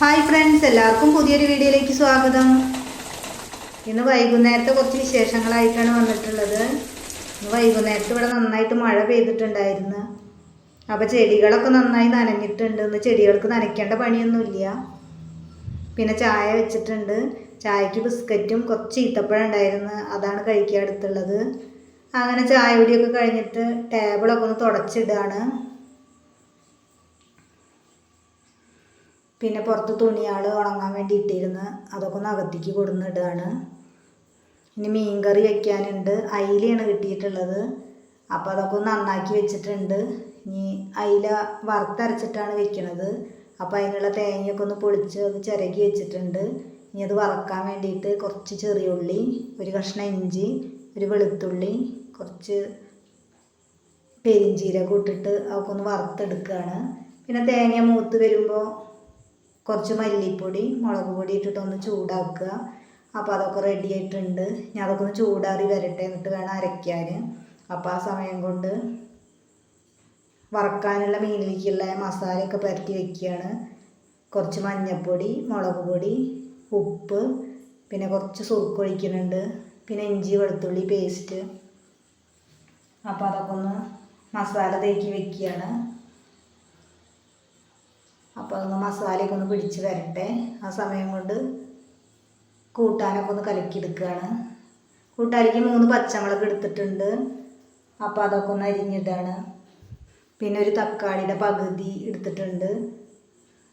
Hi friends എല്ലാവർക്കും പുതിയൊരു വീഡിയോയിലേക്ക് സ്വാഗതം. ഇന്ന് വൈകുന്നേരത്തെ കുറച്ച് വിശേഷങ്ങളായിട്ടാണ് വന്നിട്ടുള്ളത്. ഇന്ന് വൈകുന്നേരത്ത് ഇവിടെ നന്നായിട്ട് മഴ പെയ്തിട്ടുണ്ടായിരുന്നു. അപ്പോൾ ചെടികളൊക്കെ നന്നായി നനഞ്ഞിട്ടുണ്ട്. ഇന്ന് ചെടികൾക്ക് നനയ്ക്കേണ്ട പണിയൊന്നുമില്ല. പിന്നെ ചായ വെച്ചിട്ടുണ്ട്. ചായക്ക് ബിസ്ക്കറ്റും കുറച്ച് ഈത്തപ്പഴം ഉണ്ടായിരുന്നു. അതാണ് കഴിക്കാൻ അടുത്തുള്ളത്. അങ്ങനെ ചായ കുടിയൊക്കെ കഴിഞ്ഞിട്ട് ടേബിളൊക്കെ ഒന്ന് തുടച്ചിടുകയാണ് പിന്നെ പുറത്ത് തുണിയാൾ ഉണങ്ങാൻ വേണ്ടി ഇട്ടിരുന്ന് അതൊക്കെ ഒന്ന് അകത്തേക്ക് കൊടുന്നിടുകയാണ് ഇനി മീൻ കറി വെക്കാനുണ്ട്. അയിലയാണ് കിട്ടിയിട്ടുള്ളത്. അപ്പോൾ അതൊക്കെ ഒന്ന് നന്നാക്കി വെച്ചിട്ടുണ്ട്. ഇനി അയില വറുത്തരച്ചിട്ടാണ് വെക്കണത്. അപ്പോൾ അതിനുള്ള തേങ്ങയൊക്കെ ഒന്ന് പൊളിച്ച് അത് ചിരകി വെച്ചിട്ടുണ്ട്. ഇനി അത് വറക്കാൻ വേണ്ടിയിട്ട് കുറച്ച് ചെറിയ ഉള്ളി ഒരു കഷ്ണം ഇഞ്ചി ഒരു വെളുത്തുള്ളി കുറച്ച് പെരിഞ്ചീരകം ഇട്ടിട്ട് അതൊക്കെ ഒന്ന് വറുത്തെടുക്കുകയാണ്. പിന്നെ തേങ്ങ മൂത്ത് വരുമ്പോൾ കുറച്ച് മല്ലിപ്പൊടി മുളക് പൊടി ഇട്ടിട്ടൊന്ന് ചൂടാക്കുക. അപ്പോൾ അതൊക്കെ റെഡി ആയിട്ടുണ്ട്. ഞാൻ അതൊക്കെ ഒന്ന് ചൂടാറി വരട്ടെ എന്നിട്ട് വേണം അരയ്ക്കാൻ. അപ്പോൾ ആ സമയം കൊണ്ട് വറക്കാനുള്ള മീനിലേക്കുള്ള മസാലയൊക്കെ പുരട്ടി വെക്കുകയാണ്. കുറച്ച് മഞ്ഞൾപ്പൊടി മുളക് പൊടി ഉപ്പ് പിന്നെ കുറച്ച് സുറുക്കൊഴിക്കുന്നുണ്ട് പിന്നെ ഇഞ്ചി വെളുത്തുള്ളി പേസ്റ്റ് അപ്പോൾ അതൊക്കെ ഒന്ന് മസാല തേക്കി വെക്കുകയാണ്. അപ്പോൾ അതൊന്ന് മസാലയൊക്കെ ഒന്ന് പിടിച്ച് വരട്ടെ. ആ സമയം കൊണ്ട് കൂട്ടാനൊക്കെ ഒന്ന് കലക്കിയെടുക്കുകയാണ്. കൂട്ടാലിക്ക് മൂന്ന് പച്ചമുളക് എടുത്തിട്ടുണ്ട്. അപ്പോൾ അതൊക്കെ ഒന്ന് അരിഞ്ഞിടാണ്. പിന്നെ ഒരു തക്കാളിയുടെ പകുതി എടുത്തിട്ടുണ്ട്.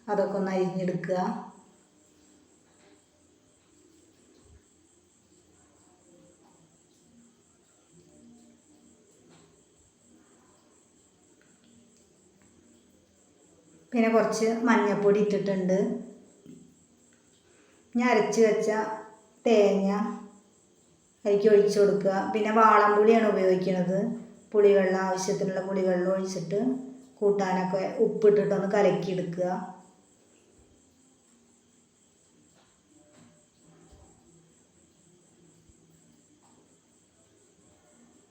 അതൊക്കെ ഒന്ന് അരിഞ്ഞെടുക്കുക. പിന്നെ കുറച്ച് മഞ്ഞൾപ്പൊടി ഇട്ടിട്ടുണ്ട്. ഞാൻ അരച്ച് വെച്ച തേങ്ങ അതിലേക്ക് ഒഴിച്ച് കൊടുക്കുക. പിന്നെ വാളംപുളിയാണ് ഉപയോഗിക്കുന്നത്. പുളിവെള്ളം ആവശ്യത്തിനുള്ള പുളിവെള്ളം ഒഴിച്ചിട്ട് കൂട്ടാനൊക്കെ ഉപ്പിട്ടിട്ടൊന്ന് കലക്കിയെടുക്കുക.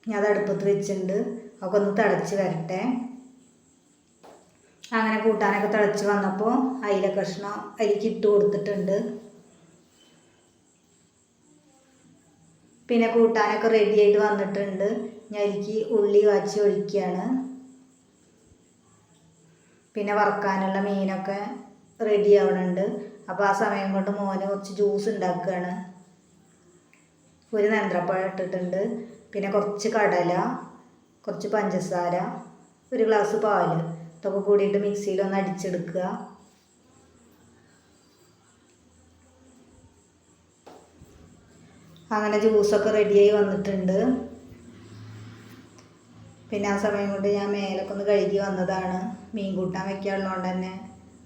ഞാൻ അത് അടുപ്പത്ത് വെച്ചിട്ടുണ്ട്. ഒക്കെ ഒന്ന് തിളച്ച് വരട്ടെ. അങ്ങനെ കൂട്ടാനൊക്കെ തിളച്ച് വന്നപ്പോൾ അയില കഷ്ണം അരിക്ക് ഇട്ട് കൊടുത്തിട്ടുണ്ട്. പിന്നെ കൂട്ടാനൊക്കെ റെഡി ആയിട്ട് വന്നിട്ടുണ്ട്. ഞാൻ അരിക്ക് ഉള്ളി കാച്ചി ഒഴിക്കുകയാണ് പിന്നെ വറക്കാനുള്ള മീനൊക്കെ റെഡി ആവണുണ്ട്. അപ്പോൾ ആ സമയം കൊണ്ട് മോന് കുറച്ച് ജ്യൂസ് ഉണ്ടാക്കുകയാണ് ഒരു നേന്ത്രപ്പഴം ഇട്ടിട്ടുണ്ട്. പിന്നെ കുറച്ച് കടല കുറച്ച് പഞ്ചസാര ഒരു ഗ്ലാസ് പാൽ. ഇതൊക്കെ കൂടിയിട്ട് മിക്സിയിൽ ഒന്ന് അടിച്ചെടുക്കുക. അങ്ങനെ ജ്യൂസൊക്കെ റെഡിയായി വന്നിട്ടുണ്ട്. പിന്നെ ആ സമയം കൊണ്ട് ഞാൻ മേലൊക്കെ ഒന്ന് കഴുകി വന്നതാണ്. മീൻ കൂട്ടാൻ വെക്കാനുള്ളതുകൊണ്ട് തന്നെ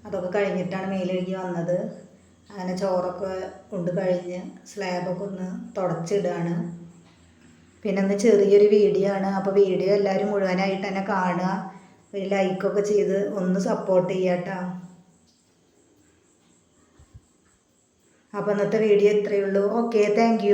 അതൊക്കെ കഴിഞ്ഞിട്ടാണ് മേലഴുകി വന്നത്. അങ്ങനെ ചോറൊക്കെ കൊണ്ട് കഴിഞ്ഞ് സ്ലാബൊക്കെ ഒന്ന് തുടച്ചിടുകയാണ്. പിന്നെ ഒന്ന് ചെറിയൊരു വീഡിയോ ആണ്. അപ്പോൾ വീഡിയോ എല്ലാവരും മുഴുവനായിട്ട് തന്നെ കാണുക. ഒരു ലൈക്കൊക്കെ ചെയ്ത് ഒന്ന് സപ്പോർട്ട് ചെയ്യാട്ടോ. അപ്പോൾ ഇന്നത്തെ വീഡിയോ ഇത്രയേ ഉള്ളൂ. Okay thank